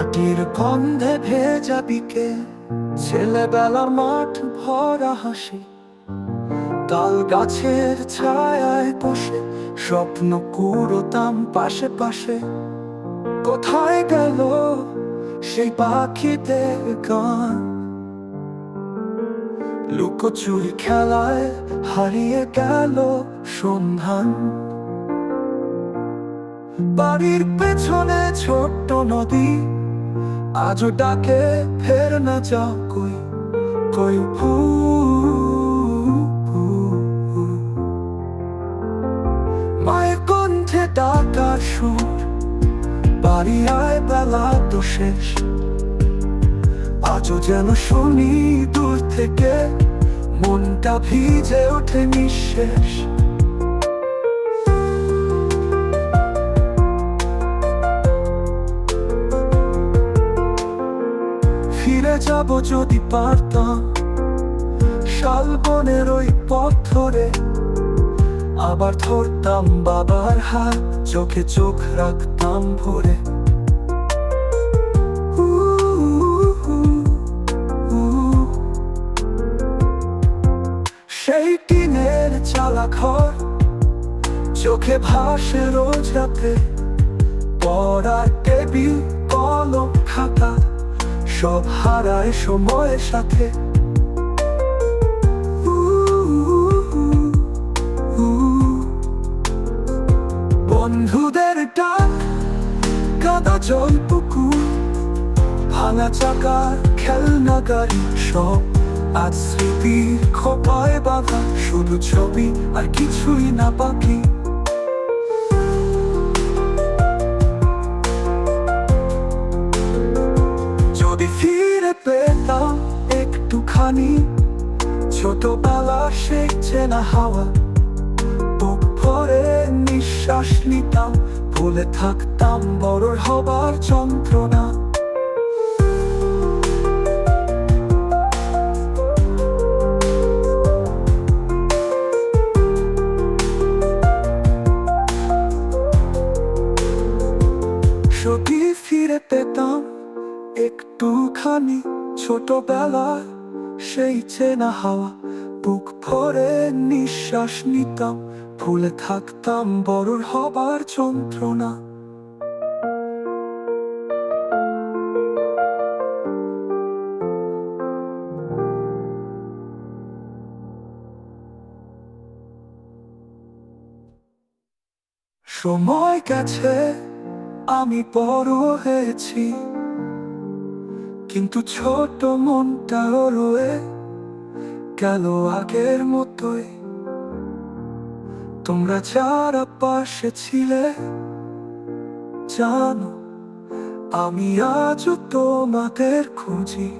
মাটির গন্ধে ভেজা বিকে ছেলেবেলার মাঠ ভরা হাসি। তাল গাছের ছায়ায় বসে, স্বপ্ন কুড়োতাম পাশে পাশে। কোথায় গেল সেই পাখিদের গান? লুকোচুরি খেলায় হারিয়ে গেল সন্ধান। বাড়ির পেছনে ছোট্ট নদী আজও ডাকে, ফের না যাও কই কই ডাকার সুর বাড়ি বেলা তো শেষ। আজও যেন শুনি দূর থেকে, মনটা ভিজে ওঠে নিঃশেষ। ফিরে যাব যদি পারতাম শালবনের ওই পথ ধরে আবার ধরতাম বাবার হাত, চোখে চোখ রাখতাম ভরে। সেই টিনের চালা ঘর চোখে ভাসে রোজ রাতে পড়ার সব হারায় সময়ের সাথে। বন্ধুদের ডাক, কাদা জল, পুকুর, ভাঙা চাকার খেলনা, গাড়ি, সব আজ স্মৃতির খোপায় বাঁধা শুধু ছবি আর কিছুই না বাকি ছোটবেলা সে চেনা হাওয়া, বুক ভরে নিঃশ্বাস নিতাম, ভুলে থাকতাম বড় হবার যন্ত্রণা। যদি ফিরে পেতাম একটুখানি ছোটবেলায় সেই চেনা হাওয়া, বুক ভরে নিঃশ্বাস নিতাম, ভুলে থাকতাম বড় হবার যন্ত্রণা। সময় গেছে, আমি বড় হয়েছি। কিন্তু ছোট মনটাও রয়ে গেল আগের মতোই। তোমরা যারা পাশে ছিলে, জানো, আমি আজও তোমাদের খুঁজি।